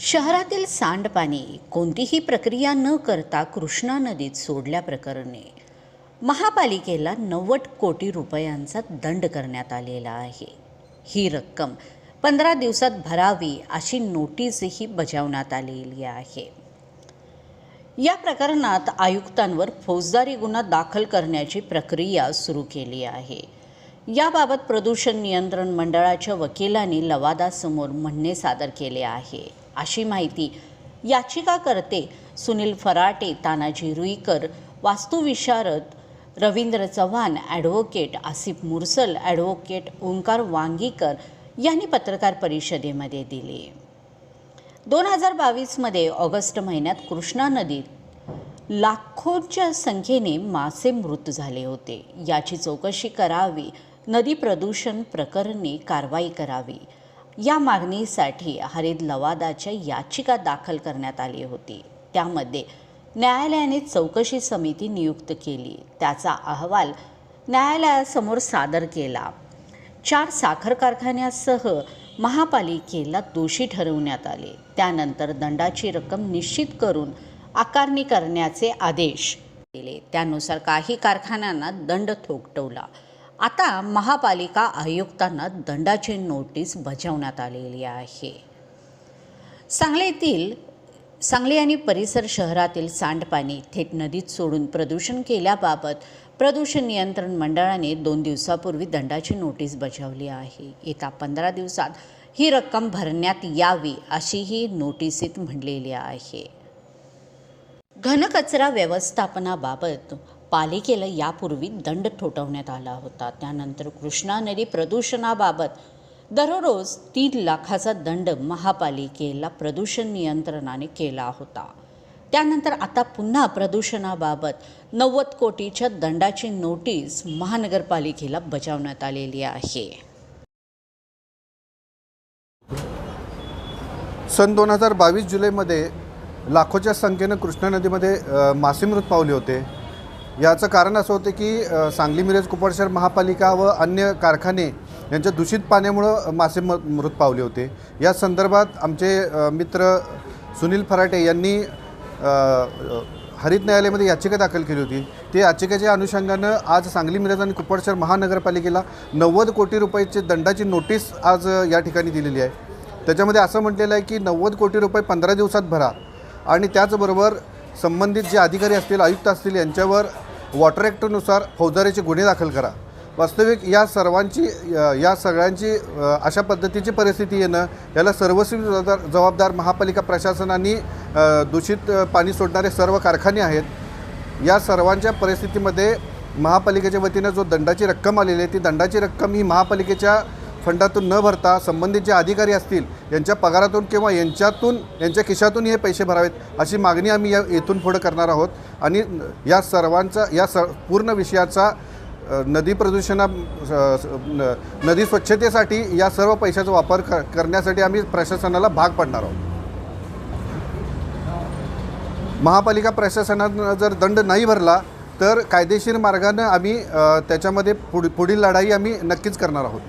शहरातील सांडपाणी कोणतीही प्रक्रिया न करता कृष्णा नदीत सोडल्याप्रकरणी महापालिकेला नव्वद कोटी रुपयांचा दंड करण्यात आलेला आहे. ही रक्कम पंधरा दिवसात भरावी अशी नोटीसही बजावण्यात आलेली आहे. या प्रकरणात आयुक्तांवर फौजदारी गुन्हा दाखल करण्याची प्रक्रिया सुरू केली आहे. याबाबत प्रदूषण नियंत्रण मंडळाच्या वकिलांनी लवादासमोर म्हणणे सादर केले आहे. अशी माहिती याचिकाकर्ते सुनील फराटे तानाजी रुईकर वास्तुविशारद रवींद्र चव्हाण ॲडव्होकेट आसिफ मुरसल ॲडव्होकेट ओंकार वांगीकर यांनी पत्रकार परिषदेमध्ये दिले. दोन हजार बावीसमध्ये ऑगस्ट महिन्यात कृष्णा नदीत लाखोंच्या संख्येने मासे मृत झाले होते. याची चौकशी करावी नदी प्रदूषण प्रकरणी कारवाई करावी या मागणीसाठी हरित लवादाच्या याचिका दाखल करण्यात आली होती. त्यामध्ये न्यायालयाने चौकशी समिती नियुक्त केली. त्याचा अहवाल न्यायालयासमोर सादर केला. चार साखर कारखान्यासह महापालिकेला दोषी ठरवण्यात आले. त्यानंतर दंडाची रक्कम निश्चित करून आकारणी करण्याचे आदेश दिले. त्यानुसार काही कारखान्यांना दंड थोपटवला आता महापालिका आयुक्तांना दंडाची नोटीस बजावण्यात आलेली आहे. सांगलीतील सांगली आणि परिसर शहरातील सांडपाणी थेट नदीत सोडून प्रदूषण केल्याबाबत प्रदूषण नियंत्रण मंडळाने दोन दिवसापूर्वी दंडाची नोटीस बजावली आहे. येत्या पंधरा दिवसात ही रक्कम भरण्यात यावी अशी ही नोटिसीत म्हणलेली आहे. घनकचरा व्यवस्थापनाबाबत पालिकेला यापूर्वी दंड ठोठवण्यात आला होता. त्यानंतर कृष्णा नदी प्रदूषणाबाबत दररोज तीन लाखाचा दंड महापालिकेला प्रदूषण नियंत्रणाने केला होता. त्यानंतर आता पुन्हा प्रदूषणाबाबत नव्वद कोटीच्या दंडाची नोटीस महानगरपालिकेला बजावण्यात आलेली आहे. सन दोन हजार बावीस जुलैमध्ये लाखोच्या संख्येनं कृष्णा नदीमध्ये मासेमृत पावले होते. याचं कारण असं होतं की सांगली मिरज कुपडशहर महापालिका व अन्य कारखाने यांच्या दूषित पाण्यामुळं मासे म मृत पावले होते. या संदर्भात आमचे मित्र सुनील फराटे यांनी हरित न्यायालयामध्ये याचिका दाखल केली होती. ते याचिकेच्या अनुषंगानं आज सांगली मिरज आणि कुपडशहर महानगरपालिकेला नव्वद कोटी रुपयाचे दंडाची नोटीस आज या ठिकाणी दिलेली आहे. त्याच्यामध्ये असं म्हटलेलं आहे की नव्वद कोटी रुपये पंधरा दिवसात भरा आणि त्याचबरोबर संबंधित जे अधिकारी असतील आयुक्त असतील यांच्यावर वॉटर ॲक्टनुसार फौजदारीचे गुन्हे दाखल करा. वास्तविक या सर्वांची या सगळ्यांची अशा पद्धतीची परिस्थिती येणं याला सर्वस्वी जबाबदार महापालिका प्रशासनाने दूषित पाणी सोडणारे सर्व कारखाने आहेत. या सर्वांच्या परिस्थितीमध्ये महापालिकेच्या वतीनं जो दंडाची रक्कम आलेली आहे ती दंडाची रक्कम ही महापालिकेच्या फंडातून न भरता संबंधित जे अधिकारी असतील यांच्या पगारातून किंवा यांच्यातून यांच्या खिशातून हे पैसे भरावेत अशी मागणी आम्ही या येथून पुढं करणार आहोत. आणि या सर्वांचा या स पूर्ण विषयाचा नदी प्रदूषणा न- नदी स्वच्छतेसाठी या सर्व पैशाचा वापर क करण्यासाठी आम्ही प्रशासनाला भाग पाडणार आहोत. महापालिका प्रशासनानं जर दंड नाही भरला तर कायदेशीर मार्गानं आम्ही त्याच्यामध्ये पुढ पुढील लढाई आम्ही नक्कीच करणार आहोत.